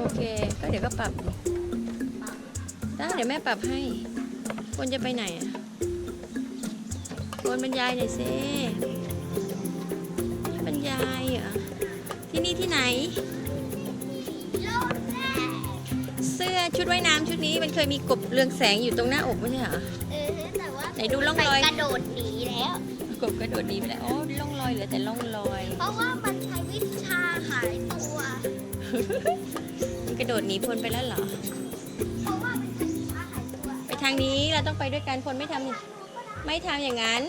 โอเค ก็เดี๋ยวก็ปรับดิได้เดี๋ยวแม่ปรับให้ควรจะไปไหนอะควรบรรยายหน่อยสิให้บรรยายเหรอที่นี่ที่ไหน เสื้อชุดว่ายน้ำชุดนี้มันเคยมีกบเรืองแสงอยู่ตรงหน้าอกไม่ใช่เหรอ เออแต่ว่าไหนดูร่องรอย ไปกระโดดหนีแล้ว กบกระโดดหนีไปแล้ว โอ้ร่องรอยเหลือแต่ร่องรอย เพราะว่ามันใช้วิชาหายตัวมัน กระโดดหนีพ้นไปแล้วเหรอ ไปทางนี้เราต้องไปด้วยกันคนไม่ทำอย่าไม่ทำอย่างนั้น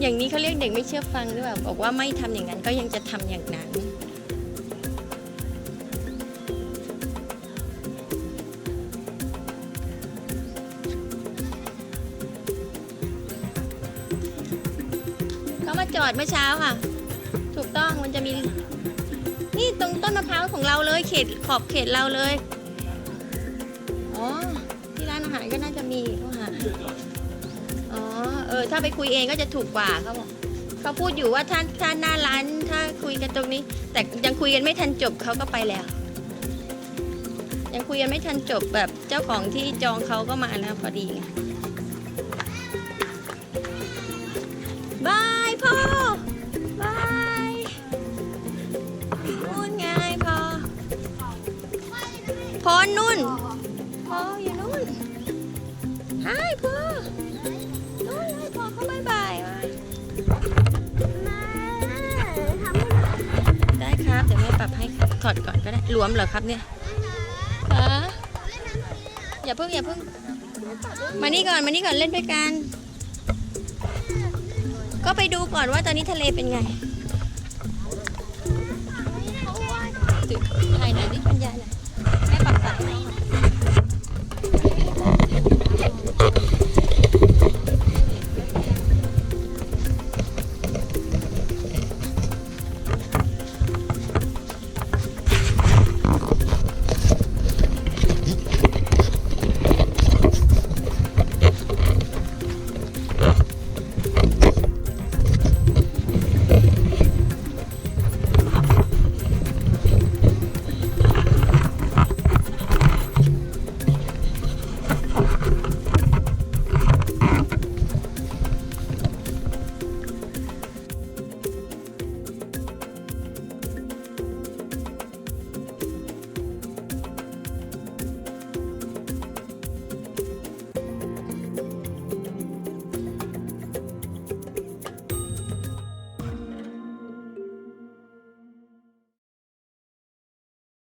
อย่างนี้เขาเรียกเด็กไม่เชื่อฟังหรือเปล่าบอกว่าไม่ทำอย่างนั้นก็ยังจะทำอย่างนั้นเขามาจอดเมื่อเช้าค่ะ ถูกต้องมันจะมี นี่ตรงต้นมะพร้าวของเราเลย เขตขอบเขตเราเลย อ๋อ ที่ร้านอาหารก็น่าจะมีเขาหาอ๋อ เออ ถ้าไปคุยเองก็จะถูกกว่าเขาบอกเขาพูดอยู่ว่าถ้าถ้านหน้าร้านถ้าคุยกันตรงนี้ แต่ยังคุยกันไม่ทันจบเขาก็ไปแล้ว ยังคุยกันไม่ทันจบแบบเจ้าของที่จองเขาก็มาแล้วพอดีไง อนุ่นพ่ออยู่นู่นฮายพ่อนู่นเลยพ่อเขาบายบายมาได้ครับเดี๋ยวแม่ปรับให้ถอดก่อนก็ได้หลวมเหรอครับเนี่ยฮะอย่าเพิ่งอย่าเพิ่งมานี่ก่อนมานี่ก่อนเล่นด้วยกัน ก็ไปดูก่อนว่าตอนนี้ทะเลเป็นไงถ่ายหน่อยดิบรรยายหน่อย